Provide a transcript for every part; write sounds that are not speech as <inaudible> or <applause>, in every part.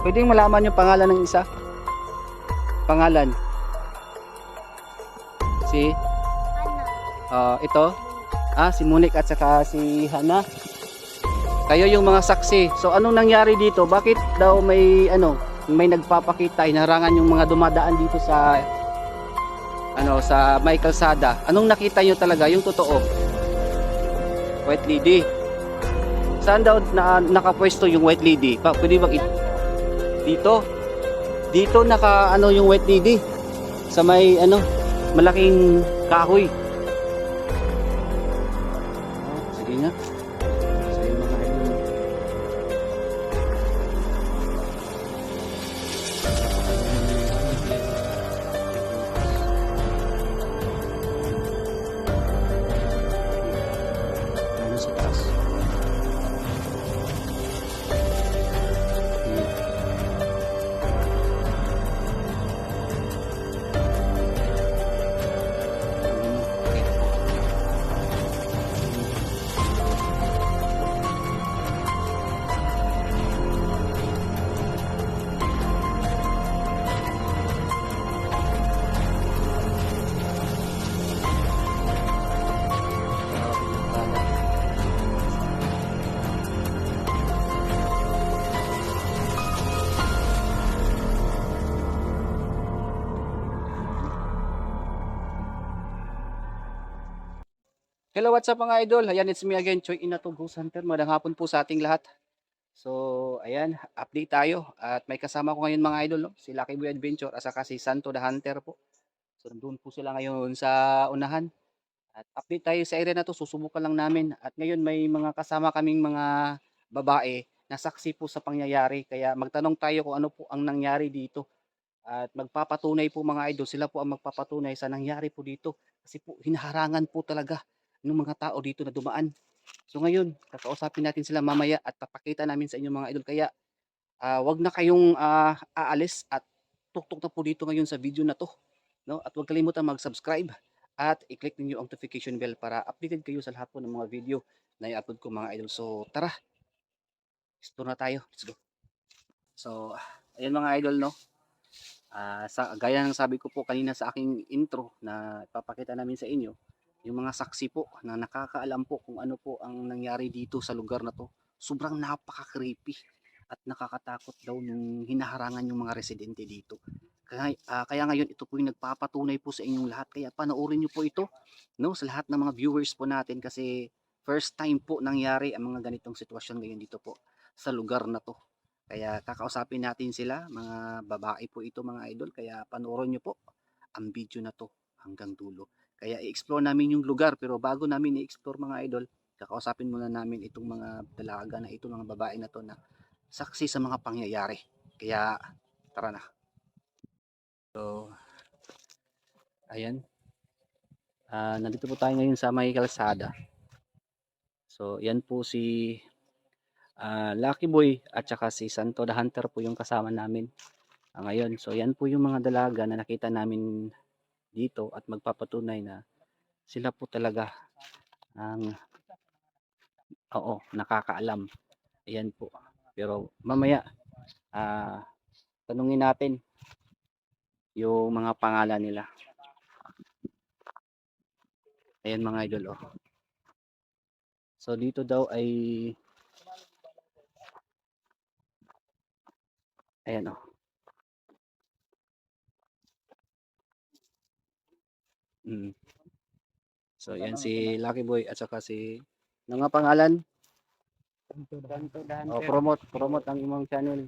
Pwedeng malaman yung pangalan ng isa? Pangalan. Si Ano? ah, ito. Ah, si Monique at saka si Hana. Kayo yung mga saksi. So anong nangyari dito? Bakit daw may ano, may nagpapakita, inarangan yung mga dumadaan dito sa ano, sa may kalsada. Anong nakita nyo talaga? Yung totoo. White lady. Saan daw na, nakapwesto yung white lady? Pa, pwede bang i- dito? Dito naka ano yung white lady? Sa may ano, malaking kahoy. Hello, what's up mga idol? Ayan, it's me again, Choi Inatog Ghost Hunter. Magandang hapon po sa ating lahat. So, ayan, update tayo. At may kasama ko ngayon mga idol, no? si Lucky Boy Adventure at saka si Santo the Hunter po. So, doon po sila ngayon sa unahan. At update tayo sa area na to, susubukan lang namin. At ngayon may mga kasama kaming mga babae na saksi po sa pangyayari. Kaya magtanong tayo kung ano po ang nangyari dito. At magpapatunay po mga idol, sila po ang magpapatunay sa nangyari po dito. Kasi po, hinaharangan po talaga ng mga tao dito na dumaan. So ngayon, kakausapin natin sila mamaya at papakita namin sa inyo mga idol. Kaya ah, wag na kayong ah, aalis at tuktok na po dito ngayon sa video na to. No? At huwag kalimutan mag-subscribe at i-click niyo ang notification bell para updated kayo sa lahat po ng mga video na i-upload ko mga idol. So tara, explore na tayo. Let's go. So, ayan mga idol, no? Ah, sa, gaya ng sabi ko po kanina sa aking intro na ipapakita namin sa inyo, yung mga saksi po na nakakaalam po kung ano po ang nangyari dito sa lugar na to. Sobrang napaka-creepy at nakakatakot daw nung hinaharangan yung mga residente dito. Kaya, ah, kaya ngayon ito po yung nagpapatunay po sa inyong lahat. Kaya panoorin nyo po ito no, sa lahat ng mga viewers po natin kasi first time po nangyari ang mga ganitong sitwasyon ngayon dito po sa lugar na to. Kaya kakausapin natin sila, mga babae po ito mga idol. Kaya panoorin nyo po ang video na to hanggang dulo. Kaya i-explore namin yung lugar pero bago namin i-explore mga idol, kakausapin muna namin itong mga dalaga na ito, mga babae na to na saksi sa mga pangyayari. Kaya tara na. So, ayan. Ah, nandito po tayo ngayon sa may kalsada. So, yan po si ah, Lucky Boy at saka si Santo the Hunter po yung kasama namin ah, ngayon. So, yan po yung mga dalaga na nakita namin dito at magpapatunay na sila po talaga ang oo, nakakaalam. Ayan po. Pero mamaya ah tanungin natin yung mga pangalan nila. Ayan mga idol oh. So dito daw ay Ayan oh. Mm. So yan si Lucky Boy at saka si ano nga pangalan? Santo O Dante. promote, promote ang imong channel.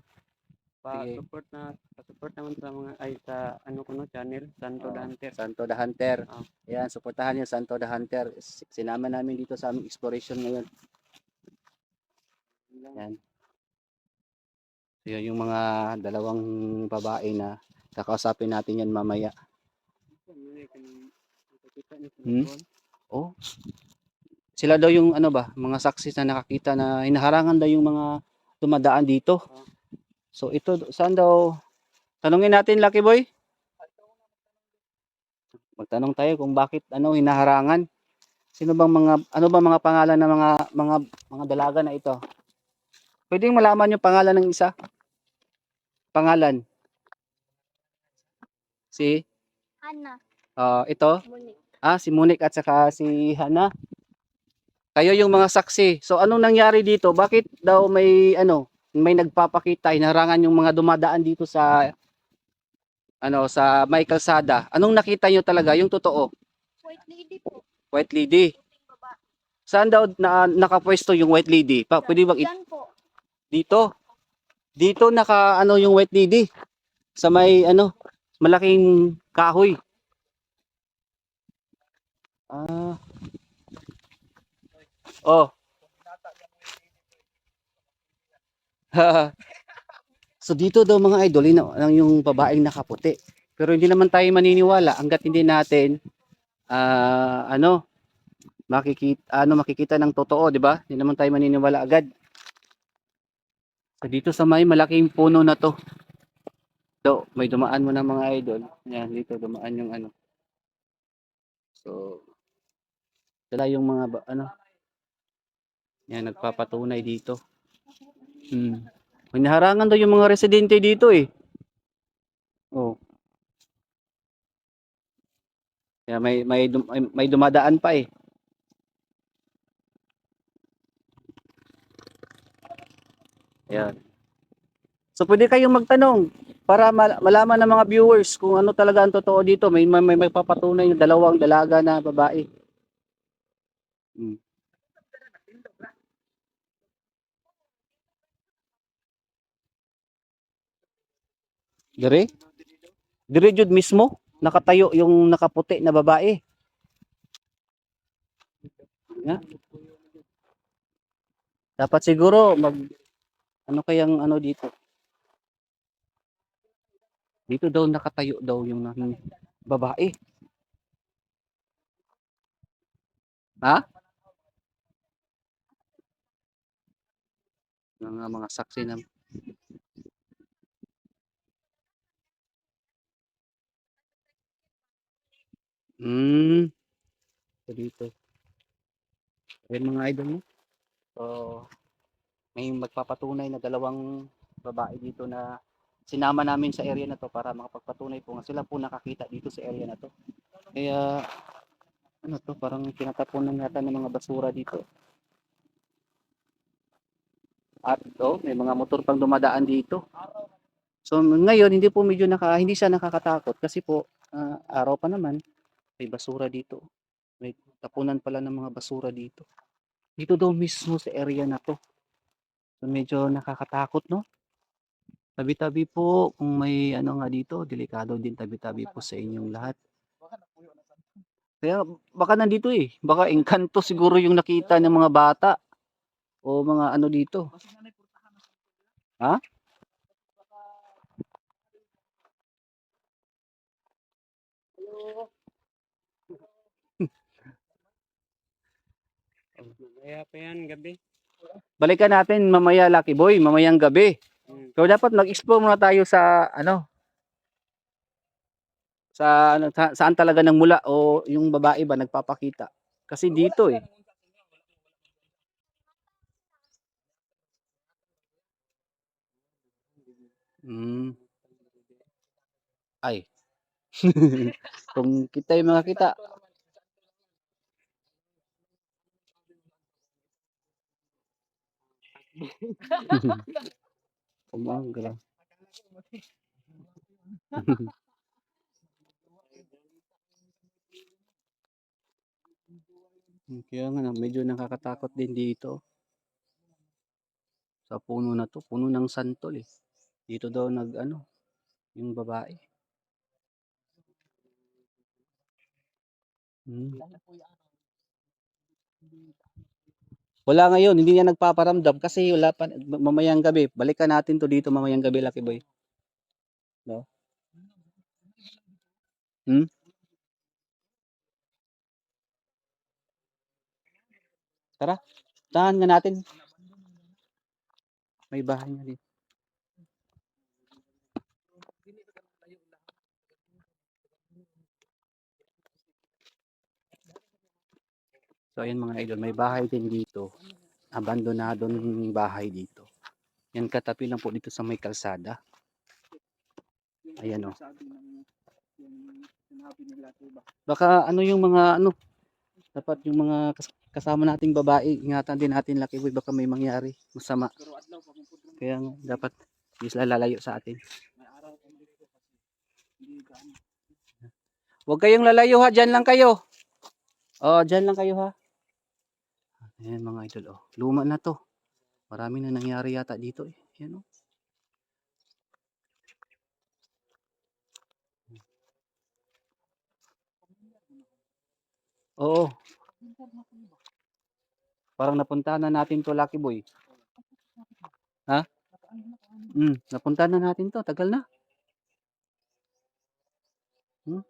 pa sige. support na pa-support naman sa mga ay sa ano ko no channel Santo Oo. Dante. Santo the Hunter. Oo. Ayan, suportahan niyo Santo the Hunter. Sinama namin dito sa aming exploration ngayon. Ayan. So, yun yung mga dalawang babae na kakausapin natin yan mamaya. Hmm? Oh. Sila daw yung ano ba, mga saksi na nakakita na hinaharangan daw yung mga dumadaan dito. So ito saan daw tanungin natin Lucky Boy? Magtanong tayo kung bakit ano hinaharangan. Sino bang mga ano ba mga pangalan ng mga mga mga dalaga na ito? Pwedeng malaman yung pangalan ng isa? pangalan? Si Hana, ah, ito? Monique. Ah, si Monique at saka si Hana. Kayo yung mga saksi. So anong nangyari dito? Bakit daw may ano, may nagpapakita, inarangan yung mga dumadaan dito sa ano, sa may kalsada. Anong nakita nyo talaga? Yung totoo, White lady po. white lady. Saan daw na, nakapwesto yung white lady? Pa, pwede bang i- Yan po. dito? Dito naka ano yung white lady sa may ano, malaking kahoy. Ah. Oh. <laughs> so dito daw mga idol, yun yung babaeng nakaputi. Pero hindi naman tayo maniniwala hangga't hindi natin ah ano makikita ano makikita ng totoo, 'di ba? Hindi naman tayo maniniwala agad. So dito sa may malaking puno na to. So, may dumaan mo na mga idol. Yan, dito dumaan yung ano. So, sila yung mga ano. Yan, nagpapatunay dito. Hmm. May naharangan daw yung mga residente dito eh. Oh. Kaya may may may, dumadaan pa eh. Ayan. So pwede kayong magtanong para mal- malaman ng mga viewers kung ano talaga ang totoo dito. May may, may magpapatunay yung dalawang dalaga na babae. Hmm. Dire? Dire jud mismo nakatayo yung nakaputi na babae. Nga. Dapat siguro mag ano kayang ano dito? Dito daw nakatayo daw yung babae. Ha? Mga mga saksi na Hmm. So dito. Ayan mga idol mo. So, may magpapatunay na dalawang babae dito na sinama namin sa area na to para makapagpatunay po nga sila po nakakita dito sa area na to. Kaya ano to parang tinatapunan yata ng mga basura dito. At to, may mga motor pang dumadaan dito. So ngayon hindi po medyo naka hindi siya nakakatakot kasi po ah, araw pa naman may basura dito. May tapunan pala ng mga basura dito. Dito daw mismo sa area na to. So medyo nakakatakot, no? Tabi-tabi po kung may ano nga dito, delikado din tabi-tabi po sa inyong lahat. Kaya baka nandito eh, baka engkanto siguro yung nakita ng mga bata o mga ano dito. Ha? Kaya pa yan, gabi. Balikan natin mamaya Lucky Boy, mamayang gabi. Hmm. So dapat mag-explore muna tayo sa ano sa ano sa, saan talaga nang mula o yung babae ba nagpapakita. Kasi dito eh. Mm. Ay. <laughs> Kung kita yung mga kita. <laughs> Umaga. <laughs> Kaya nga na, medyo nakakatakot din dito. Sa puno na to, puno ng santol eh. Dito daw nag ano, yung babae. Hmm. Wala ngayon, hindi niya nagpaparamdam kasi wala pa mamayang gabi. Balikan natin to dito mamayang gabi, Lucky Boy. No? Hmm? Tara, tahan nga natin. May bahay nga dito. So ayun mga idol, may bahay din dito. Abandonadong bahay dito. Yan katapi lang po dito sa may kalsada. Ayan oh. Ng nila, diba? Baka ano yung mga ano, dapat yung mga kas- kasama nating babae, ingatan din natin Lucky Boy, baka may mangyari masama. Kaya dapat sila lalayo sa atin. Huwag kayong lalayo ha, dyan lang kayo. Oh, dyan lang kayo ha. Ayan mga idol, oh. Luma na to. Marami na nangyari yata dito eh. Ayan oh. Oo. Parang napunta na natin to Lucky Boy. Ha? Hmm, napunta na natin to. Tagal na. Hmm?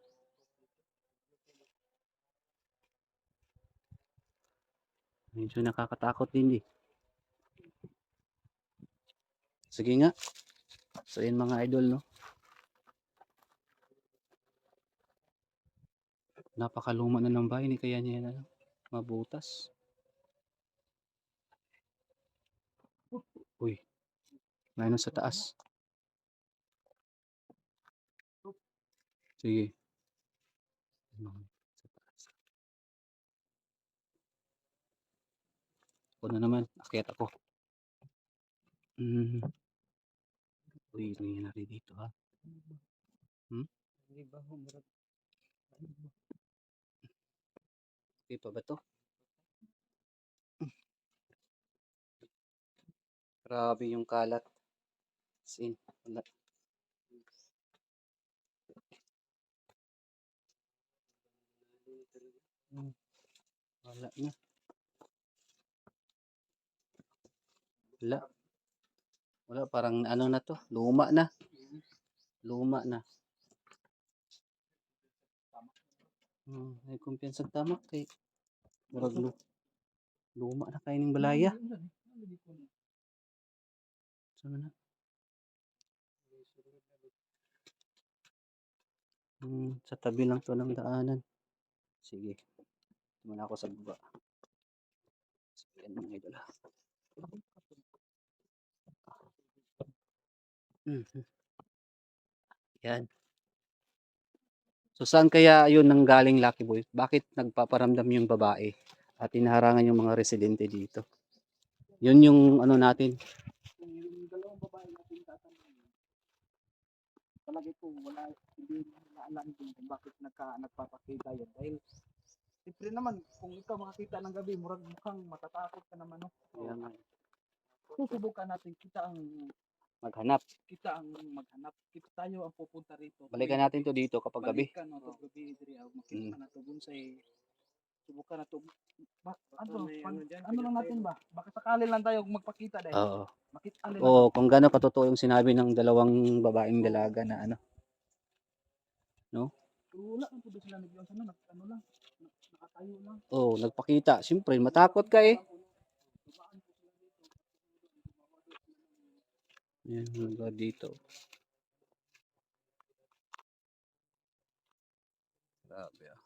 Medyo nakakatakot din eh. Sige nga. So yun mga idol no. Napakaluma na ng bahay ni kaya niya ano, mabutas. Uy. Mayroon sa taas. Sige. Hmm, Sa taas. Ako na naman. Akyat ako. Mm. Uy, may nangyari dito ha. Hmm? Hindi ba humurag? Okay pa ba to? Grabe yung kalat. Sin, wala. Hmm, Wala na. Wala. Wala, parang ano na to. Luma na. Luma na. Hmm, may kumpiyansa tama kay Murag lu luma na kayo ng balaya. Saan na? Hmm, sa tabi lang to ng daanan. Sige. Muna ako sa baba. Sige, yan mga idol. ah. Mhm. Yan. So saan kaya yun nang galing Lucky Boy? Bakit nagpaparamdam yung babae at inaharangan yung mga residente dito? Yun yung ano natin. Yung dalawang babae natin tatanungin, palagi ko wala, hindi nila alam din kung bakit nagka, nagpapakita yun. Dahil, siyempre naman, kung ikaw makakita ng gabi, murag mukhang matatakot ka naman, no? Kaya nga, Susubukan natin, kita ang, maghanap. kita ang maghanap. Kita tayo ang pupunta rito. Balikan natin to dito kapag gabi. Balikan, no? Pag gabi, diri, ah, makita Mm. na to, bunsay, subukan na to. Ba, ano, pan- ano ano lang natin ba? Baka sakali lang tayo magpakita dahil. Oo. Makita Oo, kung gaano katotoo yung sinabi ng dalawang babaeng dalaga na ano. Pero wala ang pudo sila sa ano, lang, nak- nakatayo lang. Oo, nagpakita. Siyempre, matakot ka eh. Yan, hanggang dito. Grabe ah.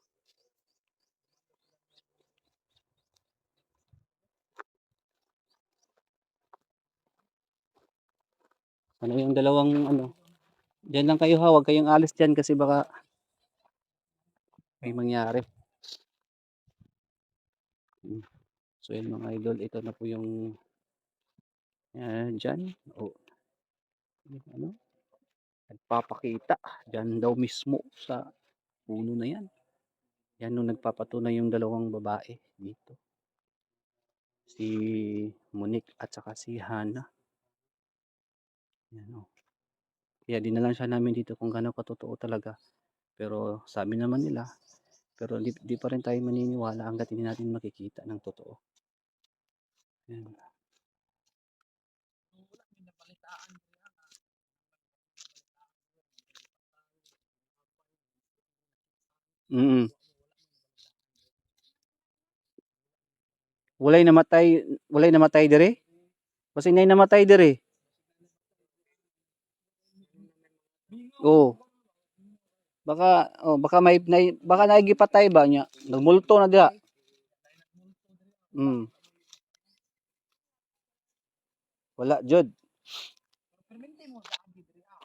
Ano yung dalawang ano? Diyan lang kayo ha, huwag kayong alis diyan kasi baka may mangyari. Mm. So yun mga idol, ito na po yung yan dyan. O, yung ano? Nagpapakita. Dyan daw mismo sa puno na yan. Yan nung nagpapatunay yung dalawang babae dito. Si Monique at saka si Hana. Yan o. Kaya dinalan siya namin dito kung gaano katotoo talaga. Pero sabi naman nila, pero di, di pa rin tayo maniniwala hanggat hindi natin makikita ng totoo. Yan. Wala, may nabalitaan ko yan. ah. Mm. Walay namatay, walay namatay dire? Kasi nay namatay dire. Oo. Baka oh, baka may nay, baka naigipatay ba niya? Nagmulto na diha. Mm. Wala jud. Permente mo sa agi diri ah.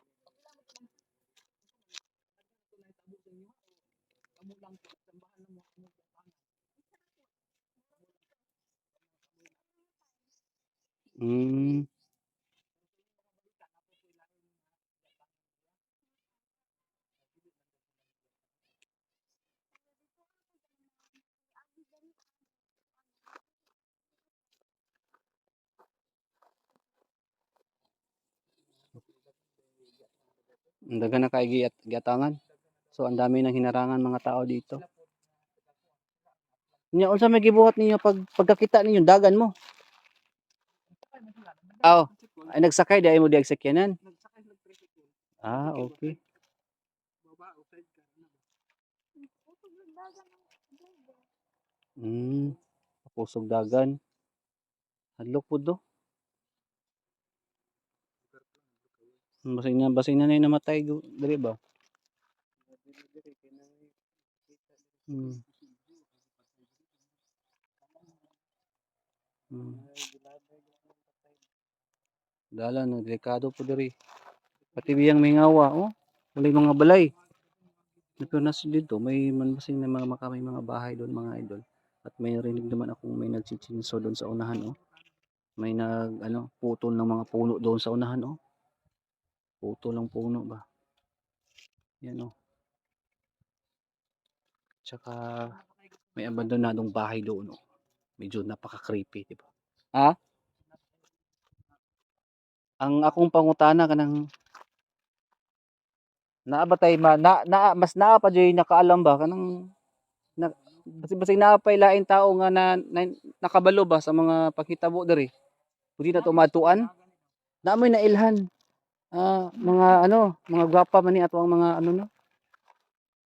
amo lang tambahan mo amo ang Mm. Ang daga na kay giyat giatangan. So ang dami ng hinarangan mga tao dito. Nya unsa may gibuhat ninyo pag pagkakita ninyo dagan mo? Aw, ay nagsakay di ay mo di sakyanan. nagsakay ng tricycle Ah, okay. baba o side car na Pusog ng dagan ng driver. Mm. Pusog dagan. Hadlok pud do. Basig na basig na nay namatay gu- diri ba? Hmm. Hmm. Dala no delikado po diri. Pati biyang mingawa oh. Walay mga balay. Dito na si dito may man basing na mga maka- may mga bahay doon mga idol. At may rinig naman akong may nagchichinso doon sa unahan oh. May nag ano putol ng mga puno doon sa unahan oh. Putol ng puno ba. Yan oh. Tsaka may abandonadong bahay doon oh. Medyo napaka-creepy, di ba? Ha? Ang akong pangutana kanang naa ba tay ma na, na mas naa pa jay nakaalam ba kanang na, basi basi naa pa lain tao nga na, na nakabalo ba sa mga paghitabo diri. Pwede na tumatuan. Naamoy na ilhan. Ah, mga ano, mga gwapa man ni ato ang mga ano no.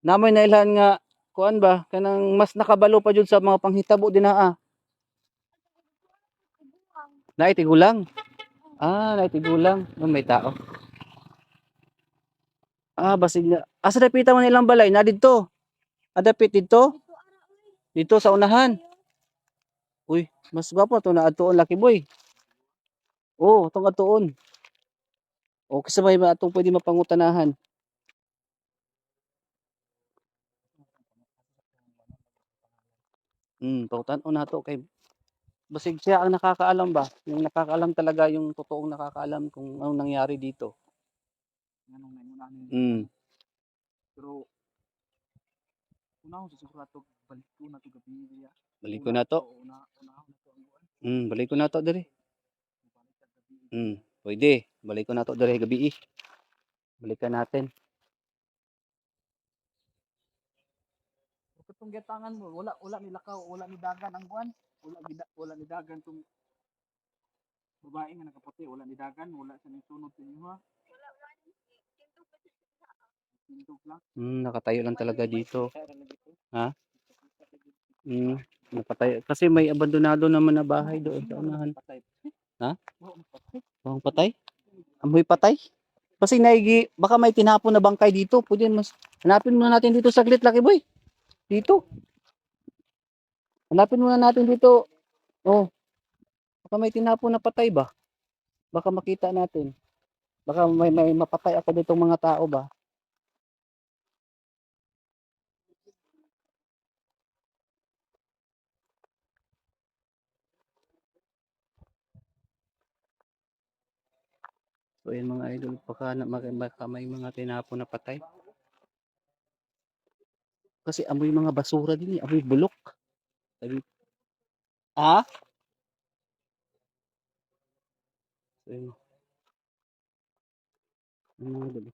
Namoy na ilhan nga kuan ba kanang mas nakabalo pa jud sa mga panghitabo dinaa. Ibuang. Naitigulang. Ah, naitigulang. Oh, may tao. Ah, basig na. Asa dapita man ilang balay na didto. Adapit dito Dito uy. dito sa unahan. Ayo. Mas gwapo to na atuon laki boy. Oh, tong atuon. O kasi may atong pwede mapangutanahan. Hmm, pautan o nato kay basig siya ang nakakaalam ba? Yung nakakaalam talaga yung totoong nakakaalam kung anong nangyari dito. nganong nangunahan ni Hmm. pero unahon sa sigurado balik ko na to gabi niya Balik ko na to. una na to ang buwan Hmm, balik ko na to gabi Hmm, pwede. Balik ko na to diri gabi. eh. Balikan natin. Katong gitangan mo, wala wala ni lakaw, wala ni dagan ang buwan. Wala ni da- wala ni dagan tong babae nga nakaputi, wala ni dagan, wala sa ni sunod sa inyo ha. Wala wala. Dito pa sa Tindog lang. Hmm, nakatayo lang talaga dito. Ha? Hmm, nakatayo. Kasi may abandonado naman na bahay doon sa unahan. Ha? Bang patay? Amoy patay? Kasi naigi, baka may tinapon na bangkay dito. Pwede mas, hanapin muna natin dito saglit, Lucky Boy. Dito. Hanapin muna natin dito. Oh. Baka may tinapon na patay ba? Baka makita natin. Baka may, may mapatay ako dito mga tao ba? So yun mga idol, baka, baka may mga tinapon na patay. Kasi amoy mga basura din eh, amoy bulok. Sabi, ah? So yun. Ano idol,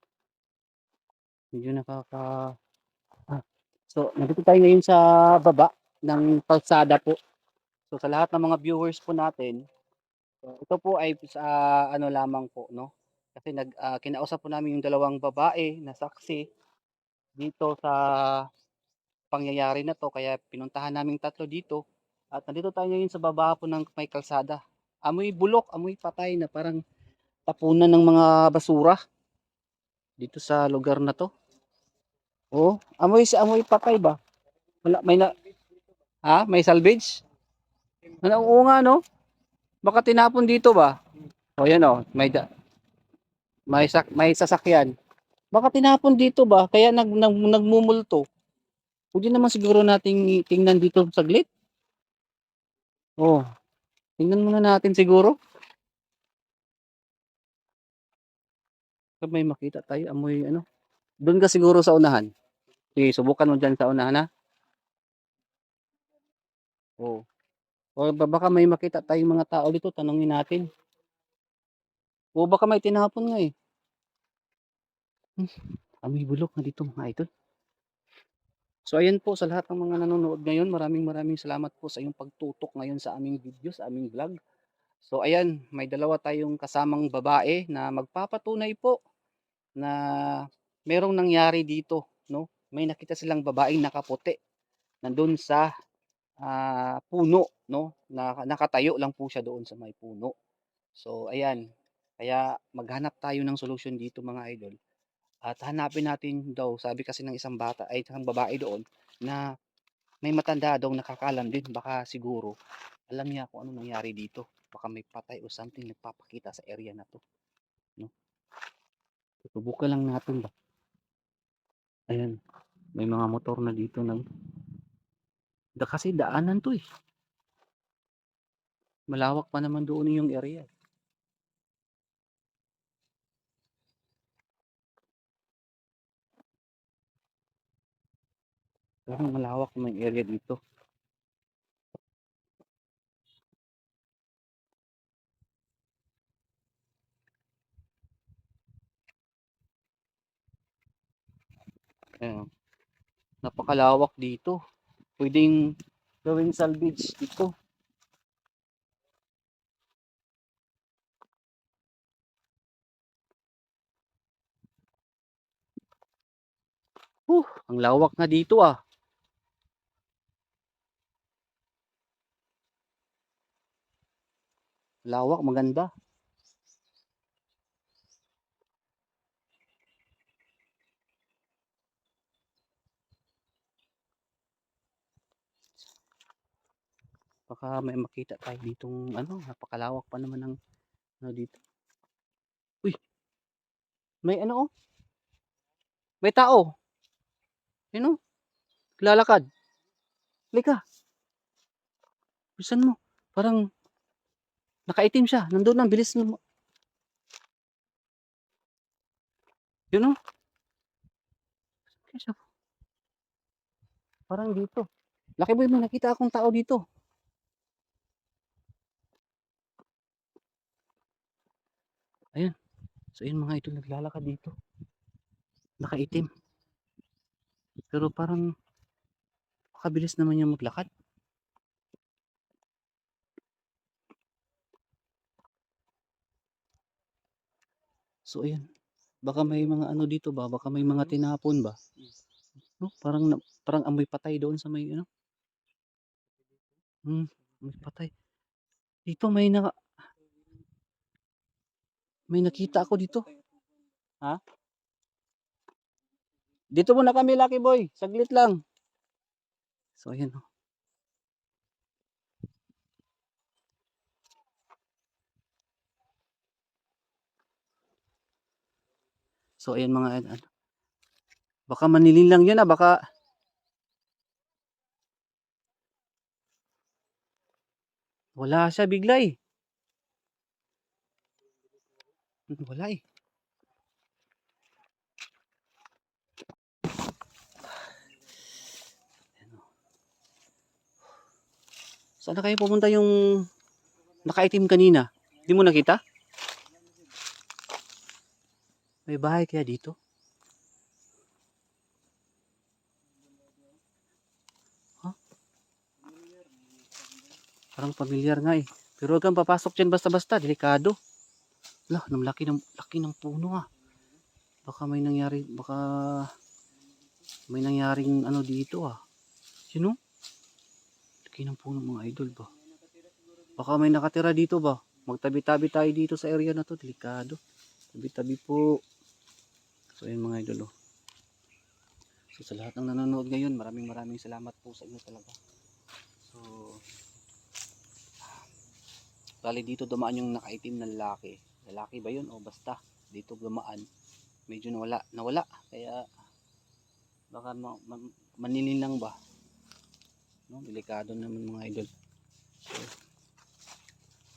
Medyo nakaka... Ah. So, nandito tayo ngayon sa baba ng kalsada po. So, sa lahat ng mga viewers po natin, so, ito po ay sa ano lamang po, no? Kasi nag ah, kinausap po namin yung dalawang babae na saksi dito sa pangyayari na to kaya pinuntahan namin tatlo dito at nandito tayo ngayon sa baba po ng may kalsada. Amoy bulok, amoy patay na parang tapunan ng mga basura dito sa lugar na to. Oh, amoy sa amoy patay ba? Wala may na Ha? May salvage? Ano oo nga no? Baka tinapon dito ba? O yan oh, may da- may sak may sasakyan. Baka tinapon dito ba? Kaya nag, nag nagmumulto. Pwede naman siguro nating tingnan dito saglit. Oh. Tingnan muna natin siguro. Pag may makita tayo, amoy ano. Doon ka siguro sa unahan. Sige, subukan mo dyan sa unahan ha. Oh. O ba- baka may makita tayong mga tao dito, tanongin natin. O baka may tinapon nga eh. Hmm, amoy bulok na dito mga idol. So ayan po sa lahat ng mga nanonood ngayon, maraming maraming salamat po sa iyong pagtutok ngayon sa aming video, sa aming vlog. So ayan, may dalawa tayong kasamang babae na magpapatunay po na merong nangyari dito, no? May nakita silang babaeng nakaputi nandun sa ah, puno, no? Na, nakatayo lang po siya doon sa may puno. So ayan, kaya maghanap tayo ng solusyon dito mga idol. At hanapin natin daw, sabi kasi ng isang bata, ay isang babae doon, na may matanda daw nakakalam din. Baka siguro, alam niya kung ano nangyari dito. Baka may patay o something nagpapakita sa area na to. No? Subukan lang natin ba. Ayan, may mga motor na dito nang da kasi daanan to eh. Malawak pa naman doon yung area. Parang malawak yung area dito. Ayan. Napakalawak dito. Pwedeng gawing salvage dito. Uh, ang lawak na dito ah. Lawak, maganda. Baka may makita tayo ditong ano, napakalawak pa naman ng ano dito. Uy. May ano oh. May tao. Oh. Lalakad. Lika. Bisan mo. Parang nakaitim siya. Nandun ang bilis mo. Yun. Kaya siya. Parang dito. Laki boy, may nakita akong tao dito. Ayan. So, yun mga idol, naglalakad dito. Nakaitim. Pero parang makabilis naman yung maglakad. So, ayan. Baka may mga ano dito ba? Baka may mga tinapon ba? No? Parang, parang amoy patay doon sa may ano. Hmm, amoy patay. Dito may naka, may nakita ako dito. Ha? Dito muna kami, Lucky Boy. Saglit lang. So, ayan. oh. So, ayan mga ano. Baka manilin lang yun ah. Baka wala siya bigla eh. Wala eh. Saan na kayo pumunta yung nakaitim kanina? Hindi mo nakita? May bahay kaya dito? Ha? Parang pamilyar nga eh. Pero huwag papasok dyan basta-basta. Delikado. Lah, nang laki ng, laki ng puno ah. Baka may nangyari, baka may nangyaring ano dito ah. Sino? Laki ng puno mga idol ba? Baka may nakatira dito ba? Magtabi-tabi tayo dito sa area na to. Delikado. Tabi-tabi po. So yun mga idol oh. So sa lahat ng nanonood ngayon, maraming maraming salamat po sa inyo talaga. So Bali dito dumaan yung nakaitim na lalaki. Lalaki ba yun o basta dito dumaan. Medyo nawala, nawala. Kaya Baka ma- ma- manininang ba? No, delikado naman mga idol. So,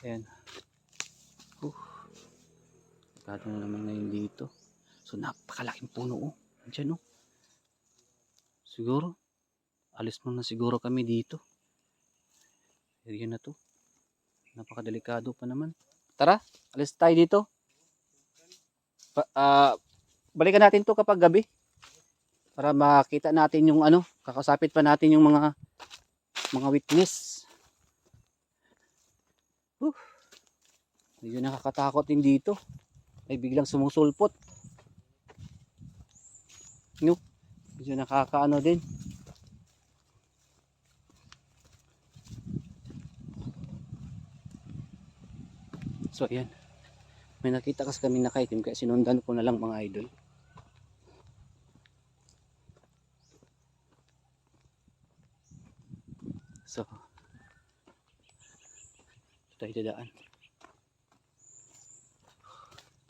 ayan. Uh, delikado na naman ngayon dito. So, napakalaking puno oh. Andiyan oh. Siguro, alis mo na siguro kami dito. Area na to. Napakadelikado pa naman. Tara, alis tayo dito. Pa, ah, balikan natin to kapag gabi para makita natin yung ano, kakasapit pa natin yung mga mga witness. Whew. Medyo nakakatakot din dito. Ay biglang sumusulpot. No? Medyo nakakaano din. So ayan. May nakita kasi kami nakaitim kaya sinundan ko na lang mga idol. So, tayo dadaan.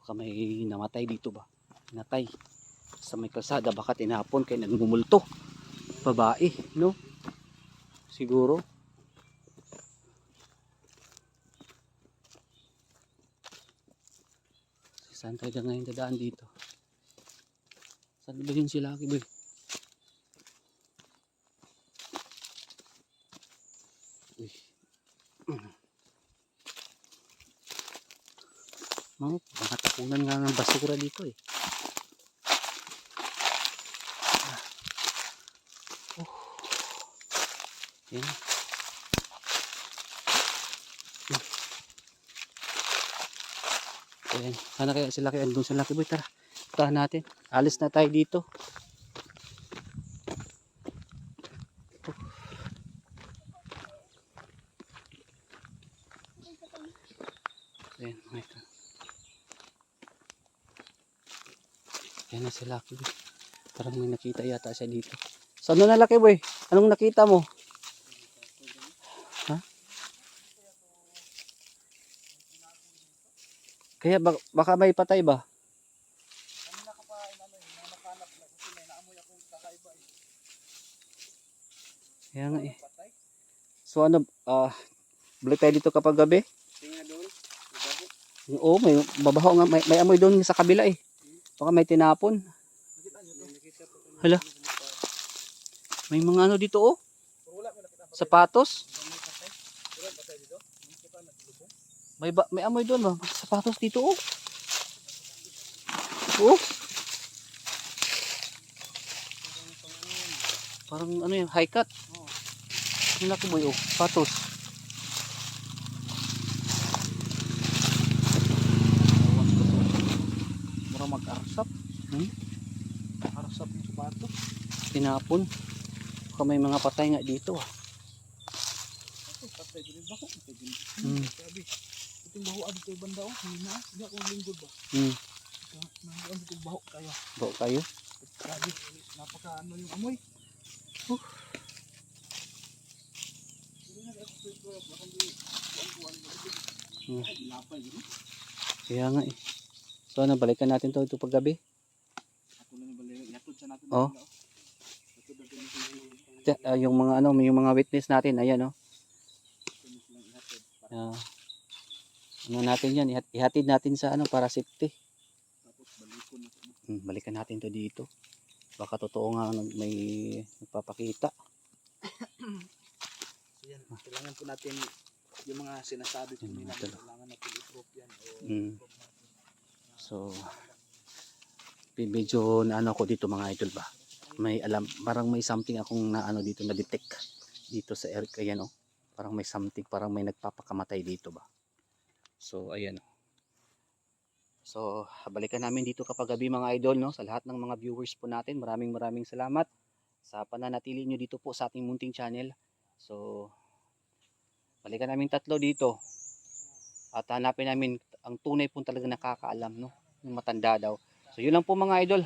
Baka may namatay dito ba? Natay. Sa may kalsada, baka tinapon kaya nagmumulto. Babae, no? Siguro. Saan tayo ngayon dadaan dito? Saan ba yun si Lucky Boy? Uy. Mga mga tapunan nga ng basura dito eh. Ah. Oh. Hmm. Ayan. Sana kaya sila kaya andun sa Lucky Boy. Tara. Puntahan natin. Alis na tayo dito. Ayan, ito. Ayan na si Lucky Boy. Parang may nakita yata siya dito. Saan na Lucky Boy? Anong nakita mo? Kaya bak- baka may patay ba? Kanina ka pa inano eh, na nakanap na kasi may naamoy akong kakaiba eh. Kaya nga eh. So ano, ah, balik tayo dito kapag gabi? Tingnan doon. Mabaho. Oo, may babaho nga, may, may amoy doon sa kabila eh. Baka may tinapon. Hala. May mga ano dito oh, sapatos. May ba, may amoy doon ba? Sapatos dito oh. Oh. Parang ano yan, high cut. Oo. Ang laki boy oh, sapatos. Mura mag-arsap. Hmm? Arsap yung sapato. Tinapon. Baka may mga patay nga dito ah. Patay rin. Bako, patay din. Hmm. Sabi, abi tayo banda oh. Hindi na. Hindi ako linggod ba? Hmm. Nangyayang itong baho kaya. Bawa kayo. Sabi, napaka ano yung amoy. Hmm. Lapay yun. Kaya nga eh. So ano, balikan natin to ito paggabi. Ako lang balik. Yatod sa natin. Oh. yung ah, yung mga ano, yung mga witness natin, ayan oh. Ah, ano natin yan, ihat- ihatid natin sa ano para safety. Tapos balikon na ito. Hmm, balikan natin to dito. Baka totoo nga may nagpapakita. <coughs> So yan, kailangan po natin yung mga sinasabi ko nila, kailangan natin i-proof yan. O, Mm. i-proof natin. So, bi- medyo naano ko dito mga idol ba. May alam, parang may something akong naano dito na detect dito sa Eric ayan oh. Parang may something, parang may nagpapakamatay dito ba. So, ayan. So, balikan namin dito kapag gabi mga idol no sa lahat ng mga viewers po natin. Maraming maraming salamat sa pananatili nyo dito po sa ating munting channel. So, balikan namin tatlo dito. At hanapin namin ang tunay po talaga nakakaalam no, yung matanda daw. So, yun lang po mga idol.